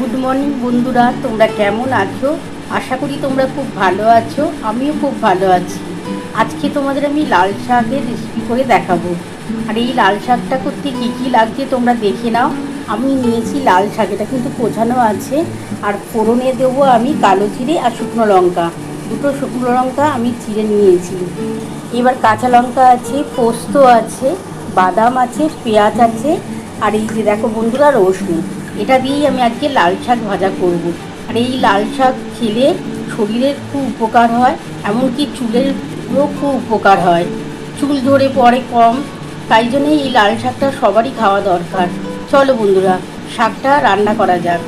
Good morning বন্ধুরা, তোমরা কেমন আছো? আশা করি তোমরা খুব ভালো আছো, আমিও খুব ভালো আছি। আজকে তোমাদের আমি লাল শাকের রেসিপি করে দেখাবো। আর এই লাল শাকটা করতে কী কী লাগছে তোমরা দেখে নাও। আমি নিয়েছি লাল শাক, এটা কিন্তু কোঝানো আছে। আর ফোড়নে দেবো আমি কালো জিরে আর শুকনো লঙ্কা। দুটো শুকনো লঙ্কা আমি চিড়ে নিয়েছি। এবার কাঁচা লঙ্কা আছে, পোস্ত আছে, বাদাম আছে, পেঁয়াজ আছে। আর এই যে দেখো বন্ধুরা, রসুন। এটা দিয়েই আমি আজকে লাল শাক ভাজা করব। আর এই লাল শাক খেলে শরীরের খুব উপকার হয়, এমনকি চুলেরও খুব উপকার হয়। চুল ধরে পড়ে কম, তাই জন্যই এই লাল শাকটা সবারই খাওয়া দরকার। চলো বন্ধুরা, শাকটা রান্না করা যাক।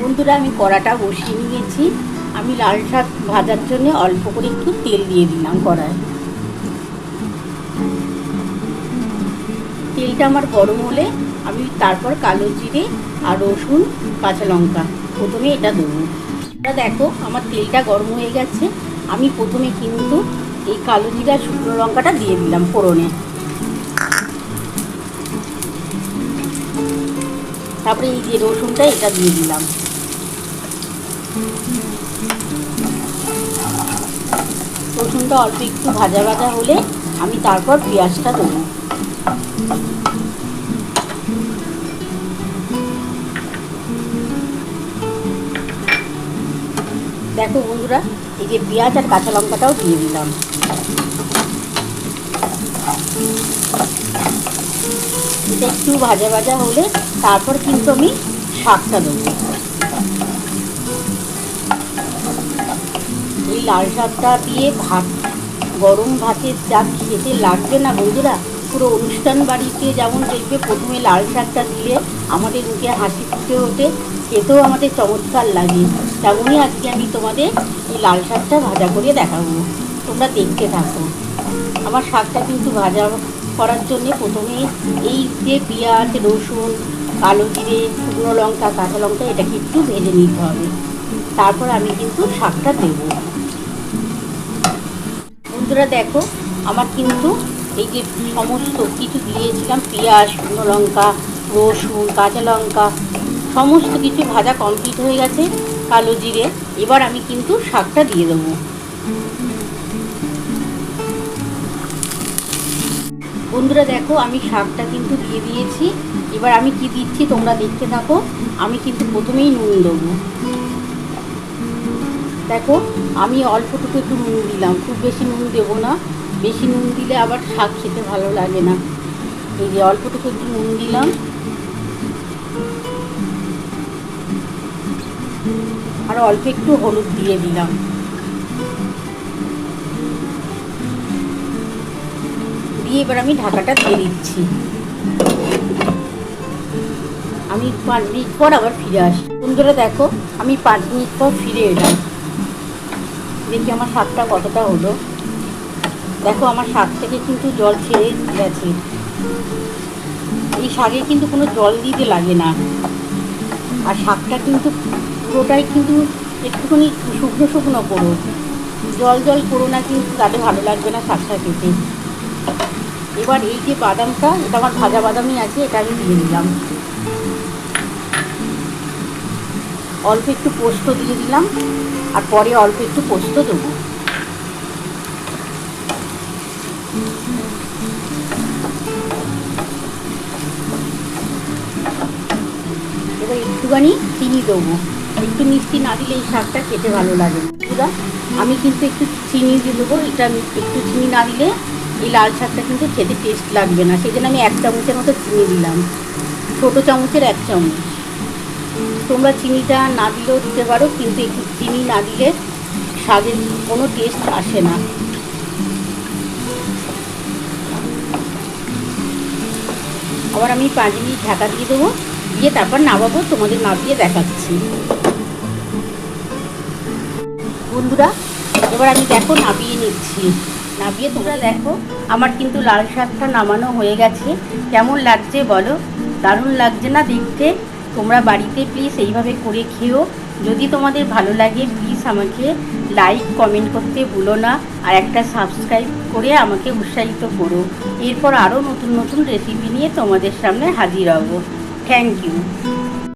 বন্ধুরা, আমি কড়াটা বসিয়ে নিয়েছি। আমি লাল শাক ভাজার জন্য অল্প করে একটু তেল দিয়ে দিলাম কড়ায়। তেলটা আমার গরম হলে আমি তারপর কালো জিরে আর রসুন, কাঁচা লঙ্কা প্রথমে এটা দেবো। এটা দেখো, আমার তেলটা গরম হয়ে গেছে। আমি প্রথমে কিন্তু এই কালো জিরা শুকনো লঙ্কাটা দিয়ে দিলাম ফোড়নে। তারপরে এই যে রসুনটা, এটা দিয়ে দিলাম। রসুনটা অল্প একটু ভাজা ভাজা হলে আমি তারপর পেঁয়াজটা দেবো। দেখো বন্ধুরা, এই যে পেঁয়াজ আর কাঁচা লঙ্কাটাও দিয়ে দিলাম। একটু ভাজা ভাজা হলে তারপর কিন্তু আমি শাকটা দেবো। এই লাল শাকটা দিয়ে ভাত, গরম ভাতের যা খেতে লাগবে না বন্ধুরা পুরো অনুষ্ঠান বাড়িতে যেমন দেখবে প্রথমে লাল শাকটা দিলে আমাদের মুখে হাসি ফুটে ওঠে, খেতেও আমাদের চমৎকার লাগে। তেমনই আজকে আমি তোমাদের এই লাল শাকটা ভাজা করে দেখাবো। তোমরা দেখতে থাকো। আমার শাকটা কিন্তু ভাজা করার জন্য প্রথমে এই যে পেঁয়াজ, রসুন, কালো জিরে, শুকনো লঙ্কা, কাঁচা লঙ্কা, এটাকে একটু ভেজে নিতে হবে। তারপর আমি কিন্তু শাকটা দেব। বন্ধুরা দেখো, আমার কিন্তু এই যে সমস্ত কিছু দিয়েছিলাম, পেঁয়াজ, শুকনো লঙ্কা, রসুন, কাঁচা লঙ্কা, সমস্ত কিছু ভাজা কমপ্লিট হয়ে গেছে, কালো জিরে। এবার আমি কিন্তু শাকটা দিয়ে দেবো। বন্ধুরা দেখো, আমি শাকটা কিন্তু দিয়ে দিয়েছি। এবার আমি কি দিচ্ছি তোমরা দেখতে থাকো। আমি কিন্তু প্রথমেই নুন দেবো। দেখো, আমি অল্পটুকু একটু নুন দিলাম। খুব বেশি নুন দেবো না। বেশি নুন দিলে আবার শাক খেতে ভালো লাগে না। এই যে অল্পটুকু একটু নুন দিলাম। আর অল্প একটু হলুদ দিয়ে দিলাম। দিয়ে এবার আমি ঢাকাটা দিয়ে দিচ্ছি। আমি পাঁচ মিনিট পর আবার ফিরে আসি। বন্ধুরা দেখো, আমি পাঁচ মিনিট পর ফিরে এলাম। দেখি আমার শাকটা কতটা হলো। দেখো, আমার শাক থেকে কিন্তু জল ছেড়ে গেছে। এই শাকে কিন্তু কোনো জল দিতে লাগে না। আর শাকটা কিন্তু পুরোটাই কিন্তু একটুখানি শুকনো শুকনো করো জল জল করো না কিন্তু তাতে ভালো লাগবে না শাকটা খেতে। এবার এই যে বাদামটা, এটা আমার ভাজা বাদামই আছে, এটা আমি দিয়ে দিলাম। অল্প একটু পোস্ত দিয়ে দিলাম, আর পরে অল্প একটু পোস্ত দেবো। একটুখানি চিনি দেবো একটু মিষ্টি না দিলে এই শাকটা খেতে ভালো লাগে। না আমি কিন্তু একটু চিনি দিয়ে দেবো, এটা একটু চিনি না দিলে এই লাল শাকটা কিন্তু খেতে টেস্ট লাগবে না। সেই জন্য আমি এক চামচের মতো চিনি দিলাম। ছোটো চামচের এক চামচ। তোমরা চিনিটা না দিলেও দিতে পারো, কিন্তু একটু চিনি না দিলে স্বাদের কোনো টেস্ট আসে না। আবার আমি পাঁচ মিনিট ঢাকা দিয়ে দেবো। দিয়ে তারপর নামাবো, তোমাদের নামিয়ে দেখাচ্ছি। বন্ধুরা, এবার আমি দেখো নামিয়ে নিচ্ছি। নামিয়ে তোমরা দেখো, আমার কিন্তু লাল শাকটা নামানো হয়ে গেছে। কেমন লাগছে বলো? দারুণ লাগছে না দেখতে? তোমরা বাড়িতে প্লিজ এইভাবে করে খেও। যদি তোমাদের ভালো লাগে প্লিজ আমাকে লাইক কমেন্ট করতে ভুলো না। আর একটা সাবস্ক্রাইব করে আমাকে উৎসাহিত করো। এরপর আরও নতুন নতুন রেসিপি নিয়ে তোমাদের সামনে হাজির হব। Thank you.